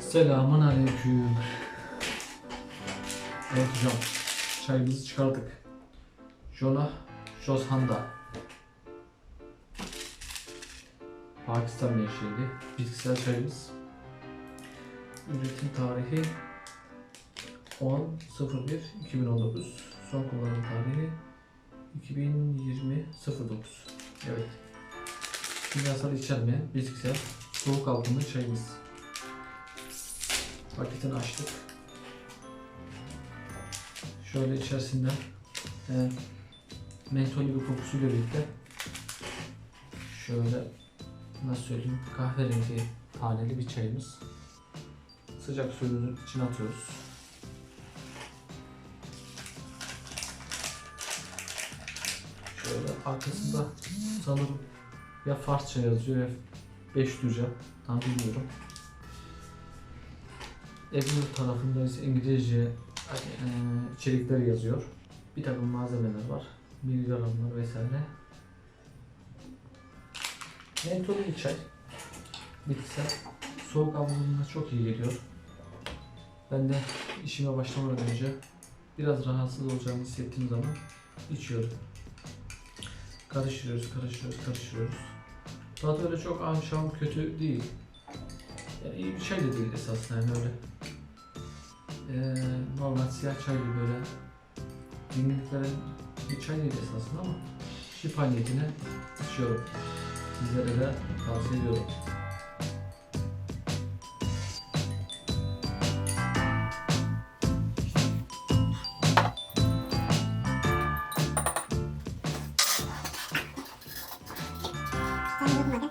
Selamun aleyküm. Evet hocam. Çayımızı çıkardık. Jola Jozhanda. Pakistan menşeli bitkisel çayımız. Üretim tarihi 10.01.2019. Son kullanım tarihi 2020.09. Evet. Kimyasal içermeyen bitkisel soğuk algınlı çayımız. Paketini açtık. Şöyle içerisinde e, mentol bir kokusuyla birlikte şöyle nasıl söyleyeyim kahverengi taneli bir çayımız. Sıcak suyun içine atıyoruz. Şöyle arkasında sanırım ya Farsça yazıyor ya Beşluca tam bilmiyorum. Ebru tarafında ise İngilizce e, içerikler yazıyor. Bir takım malzemeler var. Miligramlar vesaire. Mentolü bir çay. Bitkisel. Soğuk algınlığına çok iyi geliyor. Ben de işime başlamadan önce biraz rahatsız olacağımı hissettiğim zaman içiyorum. Karıştırıyoruz, karıştırıyoruz, karıştırıyoruz. Tadı öyle çok amşam kötü değil. Yani iyi bir çay da değil esasında yani öyle. Ee, normal siyah çay gibi böyle dinlik bir çay değil esasında ama şifa niyetine içiyorum. Sizlere de tavsiye ediyorum. Sen